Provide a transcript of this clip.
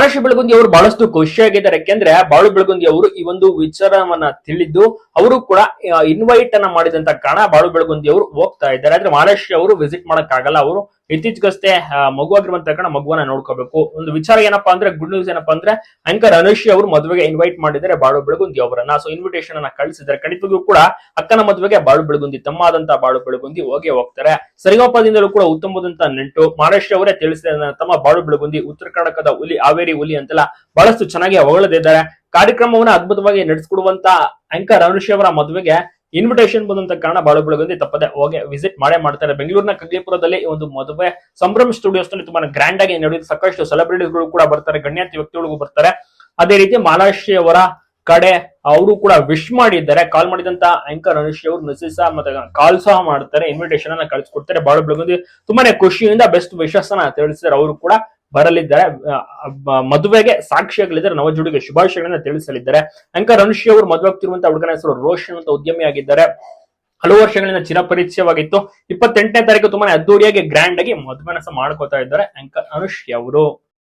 ಮಹಾರಾಷ್ಟ್ರ ಬೆಳಗುಂದಿ ಅವರು ಬಹಳಷ್ಟು ಖುಷಿಯಾಗಿದ್ದಾರೆ. ಯಾಕೆಂದ್ರೆ ಬಾಳು ಬೆಳಗುಂದಿ ಅವರು ಈ ಒಂದು ವಿಚಾರವನ್ನ ತಿಳಿದು ಅವರು ಕೂಡ ಇನ್ವೈಟ್ ಅನ್ನ ಮಾಡಿದಂತ ಕಾರಣ ಬಾಳು ಬೆಳಗುಂದಿ ಅವರು ಹೋಗ್ತಾ ಇದ್ದಾರೆ. ಆದ್ರೆ ಮಹಾರಾಷ್ಟ್ರ ಅವರು ವಿಸಿಟ್ ಮಾಡಕ್ ಆಗಲ್ಲ ಅವರು ಇತ್ತೀಚೆಗಷ್ಟೇ ಆ, ಮಗುವಾಗಿರುವಂತ ಕಾರಣ ಮಗುವನ್ನ ನೋಡ್ಕೋಬೇಕು. ಒಂದು ವಿಚಾರ ಏನಪ್ಪಾ ಅಂದ್ರೆ ಗುಡ್ ನ್ಯೂಸ್ ಏನಪ್ಪಾ ಅಂದ್ರೆ ಅಂಕರ್ ಅನುಷಿ ಅವರು ಮದುವೆಗೆ ಇನ್ವೈಟ್ ಮಾಡಿದರೆ ಬಾಳು ಬೆಳಗುಂದಿ ಅವರನ್ನ. ಸೊ ಇನ್ವಿಟೇಷನ್ ಅನ್ನ ಕಳಿಸಿದ್ದಾರೆ. ಖಂಡಿತವಾಗಿಯೂ ಕೂಡ ಅಕ್ಕನ ಮದುವೆಗೆ ಬಾಳು ಬೆಳಗುಂದಿ ತಮ್ಮ ಆದಂತ ಬಾಳು ಬೆಳಗುಂದಿ ಹೋಗಿ ಹೋಗ್ತಾರೆ. ಸರಿಗಮಪದಿಂದಲೂ ಕೂಡ ಉತ್ತಮದಂತ ನೆಂಟು ಮಹಾರಾಷ್ಟ್ರ ಅವರೇ ತಿಳಿಸಿದ ತಮ್ಮ ಬಾಳು ಬೆಳಗುಂದಿ ಉತ್ತರ ಕರ್ನಾಟಕದ ಹುಲಿ ಹಾವೇರಿ ಹುಲಿ ಅಂತೆಲ್ಲ ಬಹಳಷ್ಟು ಚೆನ್ನಾಗಿ ಹೊಗಳದಿದ್ದಾರೆ ಕಾರ್ಯಕ್ರಮವನ್ನ ಅದ್ಭುತವಾಗಿ ನಡೆಸಿಕೊಡುವಂತ ಅಂಕರ್ ಅನುಷಿ ಅವರ ಮದುವೆಗೆ ಇನ್ವಿಟೇಷನ್ ಬಂದಂತ ಕಾರಣ ಬಾಳು ಬೆಳಗುಂದಿ ತಪ್ಪದೆ ಹೋಗಿ ವಿಸಿಟ್ ಮಾಡೇ ಮಾಡ್ತಾರೆ. ಬೆಂಗಳೂರಿನ ಕಗ್ಲಿಪುರದಲ್ಲಿ ಒಂದು ಮದುವೆ ಸಂಭ್ರಮ ಸ್ಟುಡಿಯೋಸ್ನಲ್ಲಿ ತುಂಬಾ ಗ್ರ್ಯಾಂಡ್ ಆಗಿ ನಡೆಯುತ್ತೆ. ಸಾಕಷ್ಟು ಸೆಲೆಬ್ರಿಟಿಗಳು ಕೂಡ ಬರ್ತಾರೆ, ಗಣ್ಯಾತಿ ವ್ಯಕ್ತಿಗಳಿಗೂ ಬರ್ತಾರೆ. ಅದೇ ರೀತಿ ಮಾಲಾಶ್ರೀ ಅವರ ಕಡೆ ಅವರು ಕೂಡ ವಿಶ್ ಮಾಡಿದ್ದಾರೆ. ಕಾಲ್ ಮಾಡಿದಂತ ಆಂಕರ್ ಅನುಶ್ರೀ ಅವರು ಸಹ ಮತ್ತೆ ಕಾಲ್ ಸಹ ಮಾಡ್ತಾರೆ. ಇನ್ವಿಟೇಷನ್ ಅನ್ನ ಕಳಿಸ್ಕೊಡ್ತಾರೆ. ಬಾಳು ಬೆಳಗುಂದಿ ತುಂಬಾನೇ ಖುಷಿಯಿಂದ ಬೆಸ್ಟ್ ವಿಶಸ್ ಅನ್ನ ತಿಳಿಸಿದ್ದಾರೆ. ಅವರು ಕೂಡ ಬರಲಿದ್ದಾರೆ. ಮದುವೆಗೆ ಸಾಕ್ಷಿಯಾಗಲಿದ್ದಾರೆ. ನವಜೋಡಿಗೆ ಶುಭಾಶಯಗಳನ್ನ ತಿಳಿಸಲಿದ್ದಾರೆ. ಅಂಕರ್ ಅನುಷಿ ಅವರು ಮದುವೆ ಆಗ್ತಿರುವಂತಹ ಹುಡುಗನ ಹೆಸರು ರೋಷನ್ ಅಂತ ಉದ್ಯಮಿ ಆಗಿದ್ದಾರೆ. ಹಲವು ವರ್ಷಗಳಿಂದ ಚಿರಪರಿಚಯವಾಗಿತ್ತು. ಇಪ್ಪತ್ತೆಂಟನೇ ತಾರೀಕು ತುಂಬಾನೇ ಅದ್ದೂರಿಯಾಗಿ ಗ್ರ್ಯಾಂಡ್ ಆಗಿ ಮದುವೆನ ಸಹ ಮಾಡ್ಕೋತಾ ಇದ್ದಾರೆ ಅಂಕರ್ ಅನುಷ್ ಅವರು.